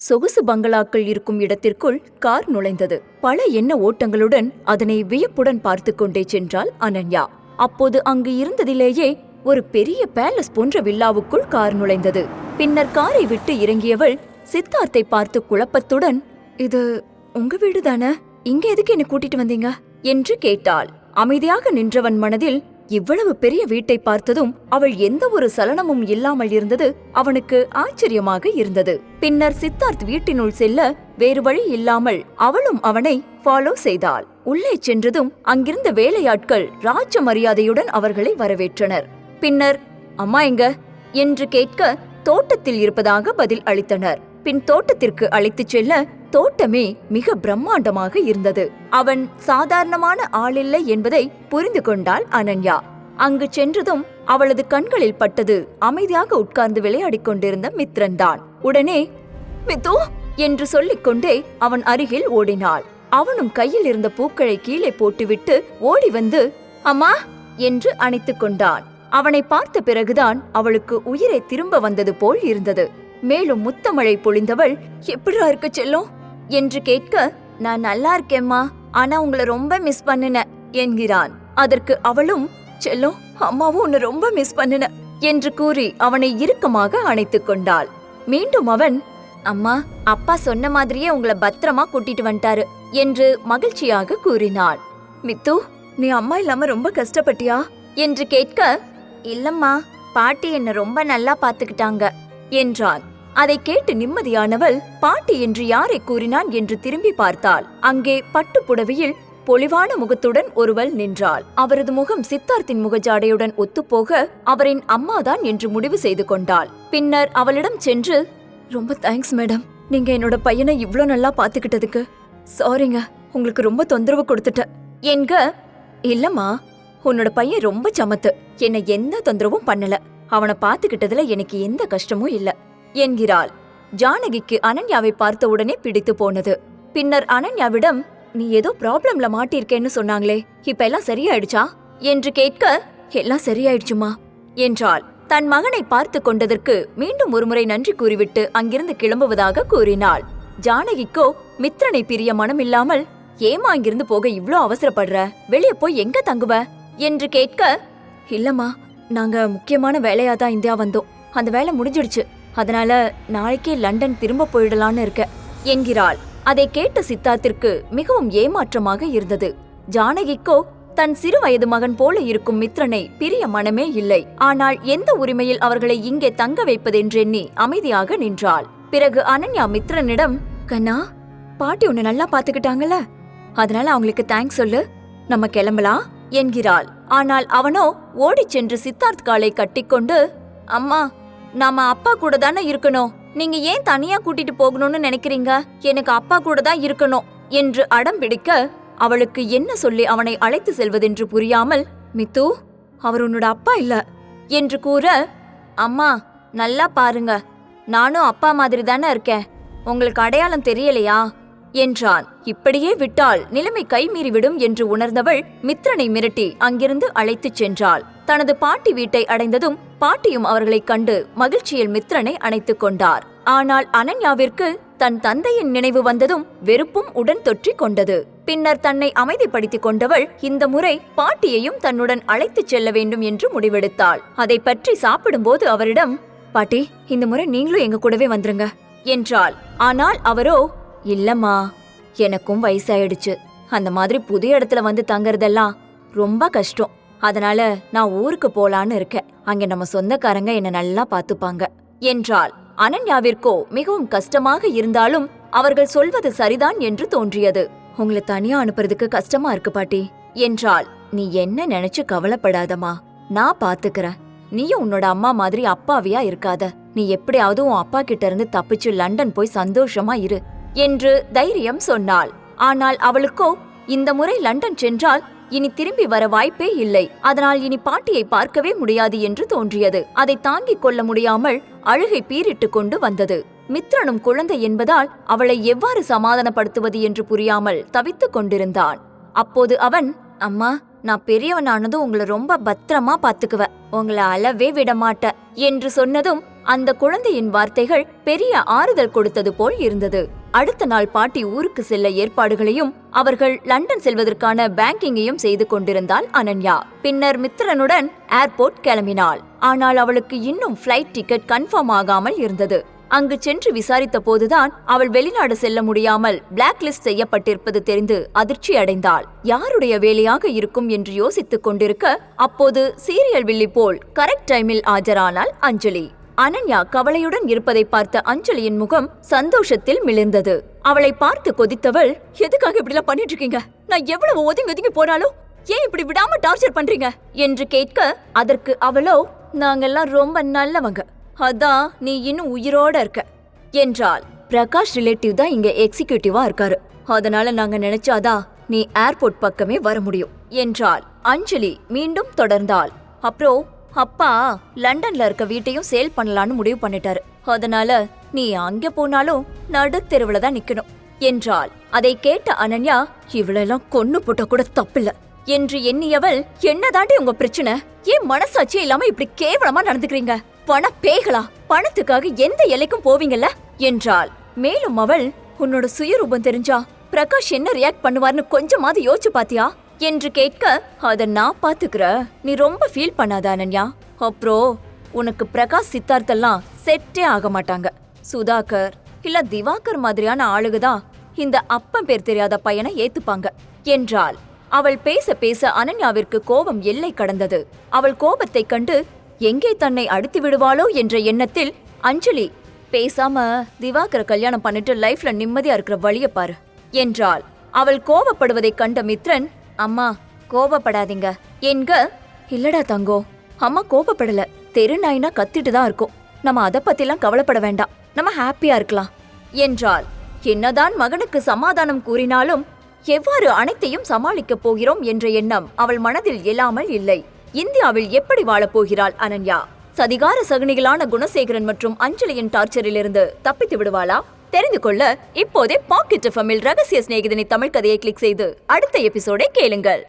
சொகுசு பங்களாக்கள் இருக்கும் இடத்திற்குள் கார் நுழைந்தது. பல எண்ண ஓட்டங்களுடன் அதனை வியப்புடன் பார்த்து கொண்டே சென்றாள் அனன்யா. அப்போது அங்கு இருந்ததிலேயே ஒரு பெரிய பேலஸ் போன்ற வில்லாவுக்குள் கார் நுழைந்தது. பின்னர் காரை விட்டு இறங்கியவள் சித்தார்த்தை பார்த்து குழப்பத்துடன் இது உங்க வீடு தானே இங்க எதுக்கு என்ன கூட்டிட்டு வந்தீங்க? என்று கேட்டாள். அமைதியாக நின்றவன் மனதில் இவ்வளவு பெரிய வீட்டை பார்த்ததும் அவள் எந்த ஒரு சலனமும் இல்லாமல் இருந்தது அவனுக்கு ஆச்சரியமாக இருந்தது. பின்னர் சித்தார்த் வீட்டினுள் செல்ல வேறு வழி இல்லாமல் அவளும் அவனை ஃபாலோ செய்தாள். உள்ளே சென்றதும் அங்கிருந்த வேலையாட்கள் ராஜ மரியாதையுடன் அவர்களை வரவேற்றனர். பின்னர் அம்மா எங்க? என்று கேட்க தோட்டத்தில் இருப்பதாக பதில் அளித்தனர். பின் தோட்டத்திற்கு அழைத்துச் செல்ல தோட்டமே மிக பிரம்மாண்டமாக இருந்தது. அவன் சாதாரணமான ஆளில்லை என்பதை புரிந்து கொண்டாள் அனன்யா. அங்கு சென்றதும் அவளது கண்களில் பட்டது அமைதியாக உட்கார்ந்து விளையாடிக் கொண்டிருந்த மித்ரன்தான். உடனே மித்து என்று சொல்லிக்கொண்டே அவன் அருகில் ஓடினாள். அவனும் கையில் இருந்த பூக்களை கீழே போட்டுவிட்டு ஓடி வந்து அம்மா! என்று அணைத்துக் கொண்டான். அவனை பார்த்த பிறகுதான் அவளுக்கு உயிரை திரும்ப வந்தது போல் இருந்தது. மேலும் முத்தமழை பொழிந்தவள் எப்படிரா இருக்க செல்லும்? என்று கேட்க நான் நல்லா இருக்கேம்மா ஆனா உங்களை ரொம்ப மிஸ் பண்ணுன என்கிறான். அதற்கு அவளும் செல்லும் அம்மாவும் உன்னை ரொம்ப மிஸ் பண்ணுன என்று கூறி அவனை இறுக்கமாக அணைத்துக் கொண்டாள். மீண்டும் அவன் அம்மா அப்பா சொன்ன மாதிரியே உங்களை பத்திரமா கூட்டிட்டு வந்துட்டாரு என்று மகிழ்ச்சியாக கூறினாள். மித்து நீ அம்மா இல்லாம ரொம்ப கஷ்டப்பட்டியா? என்று கேட்க இல்லம்மா பாட்டி என்ன ரொம்ப நல்லா பாத்துக்கிட்டாங்க. என்றான். அதை கேட்டு நிம்மதியானவள் பாட்டி என்று யாரை கூறினான்? என்று திரும்பி பார்த்தாள். அங்கே பட்டு புடவையில் பொலிவான முகத்துடன் ஒருவள் நின்றாள். அவரது முகம் சித்தார்த்தின் முகஜாடையுடன் ஒத்துப்போக அவரின் அம்மாதான் என்று முடிவு செய்து கொண்டாள். பின்னர் அவளிடம் சென்று ரொம்ப தேங்க்ஸ் மேடம் நீங்க என்னோட பையனை இவ்ளோ நல்லா பாத்துக்கிட்டதுக்கு சாரிங்க உங்களுக்கு ரொம்ப தொந்தரவு கொடுத்துட்ட. என்க இல்லம்மா உன்னோட பையன் ரொம்ப சமத்து. என்னை எந்த தொந்தரவும் பண்ணல. அவனை பார்த்துக்கிட்டதுல எனக்கு எந்த கஷ்டமும் இல்ல என்கிறாள். ஜானகிக்கு அனன்யாவை பார்த்த உடனே பிடித்து போனது. பின்னர் அனன்யாவிடம் நீ ஏதோ ப்ராப்ளம்ல மாட்டிருக்கேன்னு சொன்னாங்களே இப்ப எல்லாம் சரியாயிடுச்சா? என்று கேட்க எல்லாம் சரியாயிடுச்சுமா? என்றாள். தன் மகனை பார்த்து கொண்டதற்கு மீண்டும் ஒருமுறை நன்றி கூறிவிட்டு அங்கிருந்து கிளம்புவதாக கூறினாள். ஜானகிக்கோ மித்ரனை பிரிய மனம் இல்லாமல் ஏமா அங்கிருந்து போக இவ்ளோ அவசரப்படுற? வெளிய போய் எங்க தங்குவ? என்று கேட்க இல்லம்மா நாங்க முக்கியமான வேலையா தான் இந்தியா வந்தோம். அந்த வேலை முடிஞ்சிடுச்சு. அதனால நாளைக்கே லண்டன் திரும்ப போயிடலான்னு இருக்க. என்கிறாள். அதை கேட்ட சித்தார்த்திற்கு மிகவும் ஏமாற்றமாக இருந்தது. ஜானகிக்கோ தன் சிறு வயது மகன் போல இருக்கும் மித்ரனை பிரிய மனமே இல்லை. ஆனால் எந்த உரிமையில் அவர்களை இங்கே தங்க வைப்பதென்றெண்ணி அமைதியாக நின்றாள். பிறகு அனன்யா மித்ரனிடம் கண்ணா பாட்டி உன்னை நல்லா பாத்துக்கிட்டாங்கல்ல அதனால அவங்களுக்கு தேங்க்ஸ் சொல்லு. நம்ம கிளம்பலாம் என்கிறாள். ஆனால் அவனோ ஓடிச் சென்று சித்தார்த் காலை கட்டிக்கொண்டு அம்மா நாம அப்பா கூட தானே இருக்கணும். நீங்க ஏன் தனியா கூட்டிட்டு போகணும்னு நினைக்கிறீங்க? எனக்கு அப்பா கூட தான் இருக்கணும். என்று அடம் பிடிக்க அவளுக்கு என்ன சொல்லி அவனை அழைத்து செல்வதென்று புரியாமல் மித்து அவர் உன்னோட அப்பா இல்ல. என்று கூற அம்மா நல்லா பாருங்க. நானும் அப்பா மாதிரி தானே இருக்கேன். உங்களுக்கு அடையாளம் தெரியலையா? என்றான். இப்படியே விட்டால் நிலைமை கைமீறிவிடும் என்று உணர்ந்தவள் மித்ரனை மிரட்டி அங்கிருந்து அழைத்துச் சென்றாள். தனது பாட்டி வீட்டை அடைந்ததும் பாட்டியும் அவர்களைக் கண்டு மகிழ்ச்சியில் மித்ரனை அணைத்துக் கொண்டார். ஆனால் அனன்யாவிற்கு தன் தந்தையின் நினைவு வந்ததும் வெறுப்பும் உடன் தொற்றிக் கொண்டது. பின்னர் தன்னை அமைதிப்படுத்திக் கொண்டவள் இந்த முறை பாட்டியையும் தன்னுடன் அழைத்துச் செல்ல வேண்டும் என்று முடிவெடுத்தாள். அதை பற்றி சாப்பிடும்போது அவரிடம் பாட்டி இந்த முறை நீங்களும் எங்க கூடவே வந்துருங்க என்றாள். ஆனால் அவரோ இல்லம்மா எனக்கும் வயசாயிடுச்சு. அந்த மாதிரி புது இடத்துல வந்து தங்குறதெல்லாம் ரொம்ப கஷ்டம். அதனால நான் ஊருக்கு போலான்னு இருக்கேன். அங்க நம்ம சொந்தக்காரங்க என்ன நல்லா பாத்துப்பாங்க என்றால் அனன்யாவிற்கோ மிகவும் கஷ்டமாக இருந்தாலும் அவர்கள் சொல்வது சரிதான் என்று தோன்றியது. உங்களை தனியா அனுப்புறதுக்கு கஷ்டமா இருக்கு பாட்டி என்றால் நீ என்ன நினைச்சு கவலைப்படாதம்மா. நான் பாத்துக்கிறேன். நீயும் உன்னோட அம்மா மாதிரி அப்பாவியா இருக்காத. நீ எப்படியாவது உன் அப்பா கிட்ட இருந்து தப்பிச்சு லண்டன் போய் சந்தோஷமா இரு. என்று தைரியம் சொன்னாள். ஆனால் அவளுக்கோ இந்த முறை லண்டன் சென்றால் இனி திரும்பி வர வாய்ப்பே இல்லை. அதனால் இனி பாட்டியை பார்க்கவே முடியாது என்று தோன்றியது. அதை தாங்கிக் கொள்ள முடியாமல் அழுகை பீரிட்டு கொண்டு வந்தது. மித்ரனும் குழந்தை என்பதால் அவளை எவ்வாறு சமாதானப்படுத்துவது என்று புரியாமல் தவித்துக் கொண்டிருந்தான். அப்போது அவன் அம்மா நான் பெரியவனானதும் உங்களை ரொம்ப பத்திரமா பாத்துக்குவேன் உங்களை அளவே விட என்று சொன்னதும் அந்த குழந்தையின் வார்த்தைகள் பெரிய ஆறுதல் கொடுத்தது போல் இருந்தது. அடுத்த நாள் பாட்டி ஊருக்கு செல்ல ஏற்பாடுகளையும் அவர்கள் லண்டன் செல்வதற்கான பேங்கிங்கையும் செய்து கொண்டிருந்தாள் அனன்யா. பின்னர் மித்திரனுடன் ஏர்போர்ட் கிளம்பினாள். ஆனால் அவளுக்கு இன்னும் ஃப்ளைட் டிக்கெட் கன்ஃபார்ம் ஆகாமல் இருந்தது. அங்கு சென்று விசாரித்த போதுதான் அவள் வெளிநாடு செல்ல முடியாமல் பிளாக் லிஸ்ட் செய்யப்பட்டிருப்பது தெரிந்து அதிர்ச்சி அடைந்தாள். யாருடைய வேலையாக இருக்கும்? என்று யோசித்துக் கொண்டிருக்க அப்போது சீரியல் வில்லி போல் கரெக்ட் டைமில் ஆஜரானாள் அஞ்சலி. அனன்யா கவலையுடன் இருப்பதை பார்த்த அஞ்சலியின் முகம் சந்தோஷத்தில் மிளிர்ந்தது. அவளை பார்த்து கொதித்தவள் எதுக்காக இப்படிலாம் பண்ணிட்டு இருக்கீங்க நான் எவ்வளவு ஒதுங்கி ஒதுங்கி போனாலும் ஏன் இப்படி விடாம டார்ச்சர் பண்றீங்க? என்று கேட்க அதற்கு அவளோ நாங்கெல்லாம் ரொம்ப நல்லவங்க. அதான் நீ இன்னும் உயிரோட இருக்க. என்றால் பிரகாஷ் ரிலேட்டிவ் தான் இங்க எக்ஸிக்யூட்டிவா இருக்காரு. அதனால நாங்க நினைச்சாதான் நீ ஏர்போர்ட் பக்கமே வர முடியும் என்றால் அஞ்சலி மீண்டும் தொடர்ந்தாள். அப்புறம் அப்பா லண்டன்ல இருக்க வீட்டையும் சேல் பண்ணலான்னு முடிவு பண்ணிட்டாரு. அதனால நீ அங்க போனாலும் நடுத்தெருவுல தான் நிக்கணும். என்றாள். அதை கேட்ட அனன்யா இவளெல்லாம் கொன்னு போட்ட கூட தப்பில்ல. என்று எண்ணியவள் என்னதாண்டி உங்க பிரச்சனை? ஏன் மனசாட்சியே இல்லாம இப்படி கேவலமா நடந்துக்கிறீங்க? பண பேகலா பணத்துக்காக எந்த எல்லைக்கும் போவீங்கல்ல? என்றாள். மேலும் அவள் உன்னோட சுயரூபம் தெரிஞ்சா பிரகாஷ் என்ன ரியாக்ட் பண்ணுவார்னு கொஞ்சமாவது யோசிச்சு பாத்தியா? என்று கேட்க அத நான் பாத்துக்கிற நீ ரொம்ப ஃபீல் பண்ணாத அனன்யா. அப்புறம் உனக்கு பிரகாஷ் சித்தார்த்தெல்லாம் செட்டே ஆக மாட்டாங்க. சுதாகர் இல்ல திவாகர் மாதிரியான ஆளுக தான் இந்த அப்பம் பேர் தெரியாத பையனை ஏத்துப்பாங்க. என்றாள். அவள் பேச பேச அனன்யாவிற்கு கோபம் எல்லை கடந்தது. அவள் கோபத்தை கண்டு எங்கே தன்னை அடித்து விடுவாளோ? என்ற எண்ணத்தில் அஞ்சலி பேசாம திவாகர கல்யாணம் பண்ணிட்டு லைஃப்ல நிம்மதியா இருக்கிற வழிய பாரு. என்றாள். அவள் கோபப்படுவதைக் கண்ட மித்ரன் அம்மா கோபப்படாதீங்க. என்க இல்லடா தங்கோ அம்மா கோபப்படல. தெரு நாய்னா கத்திட்டு தான் இருக்கும். நம்ம அதை பத்திலாம் கவலைப்பட வேண்டாம். நம்ம ஹாப்பியா இருக்கலாம். என்றாள். என்னதான் மகனுக்கு சமாதானம் கூறினாலும் எவ்வாறு அனைத்தையும் சமாளிக்கப் போகிறோம் என்ற எண்ணம் அவள் மனதில் இல்லாமல் இல்லை. இந்தியாவில் எப்படி வாழப் போகிறாள் அனன்யா? சதிகார சகுனிகளான குணசேகரன் மற்றும் அஞ்சலியின் டார்ச்சரிலிருந்து தப்பித்து விடுவாளா? தெரிந்து கொள்ள இப்போதே பாக்கெட் எஃப்எம்மில் ரகசிய சிநேகிதனை தமிழ் கதையை கிளிக் செய்து அடுத்த எபிசோடை கேளுங்கள்.